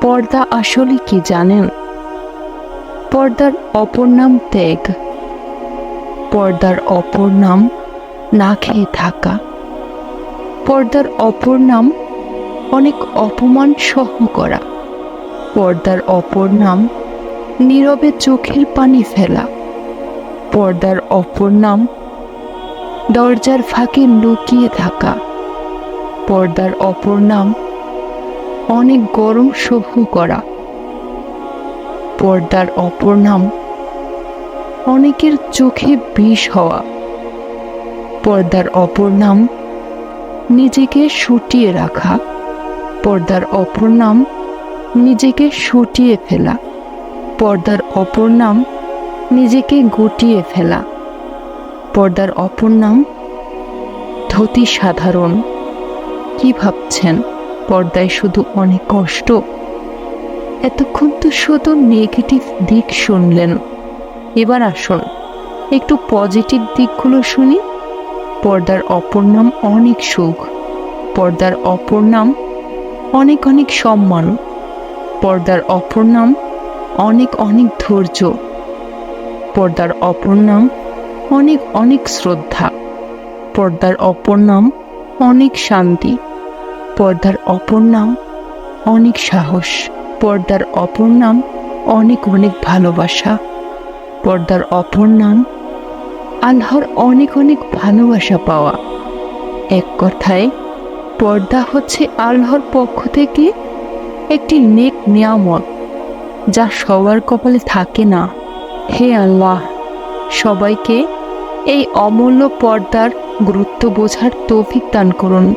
পর্দা আসলে কি জানেন? পর্দার অপর নাম ত্যাগ। পর্দার অপর নাম না খেয়ে থাকা। পর্দার অপর নাম অনেক অপমান সহ করা। পর্দার অপর নাম নীরবে চোখের পানি ফেলা। পর্দার অপর নাম দরজার ফাঁকে লুকিয়ে থাকা। পর্দার অপর নাম অনেক গরম সহ্য করা। পর্দার অপর নাম অনেকের চোখে বিষ হওয়া। পর্দার অপর নাম নিজেকে সুটিয়ে রাখা। পর্দার অপর নাম নিজেকে সুটিয়ে ফেলা। পর্দার অপর নাম নিজেকে গুটিয়ে ফেলা। পর্দার অপর নাম ধতি সাধারণ। কি ভাবছেন? পর্দায় শুধু অনেক কষ্ট। এতক্ষণ তো শুধু নেগেটিভ দিক শুনলেন। এবার আসুন, একটু পজিটিভ দিকগুলো শুনি। পর্দার অপর নাম অনেক সুখ। পর্দার অপর নাম অনেক অনেক সম্মান। পর্দার অপর নাম অনেক অনেক ধৈর্য। পর্দার অপর নাম অনেক অনেক শ্রদ্ধা। পর্দার অপর নাম অনেক শান্তি। পর্দার অপর নাম অনেক সাহস, পর্দার অপর নাম অনেক অনেক ভালোবাসা, পর্দার অপর নাম আল্লাহর অনেক অনেক ভালোবাসা পাওয়া। এক কথায়, পর্দা হচ্ছে আল্লাহর পক্ষ থেকে একটি নেক নিয়ামত যা সবার কপালে থাকে না। হে আল্লাহ, সবাইকে এই অমূল্য পর্দার গুরুত্ব বোঝার তৌফিক দান করুন।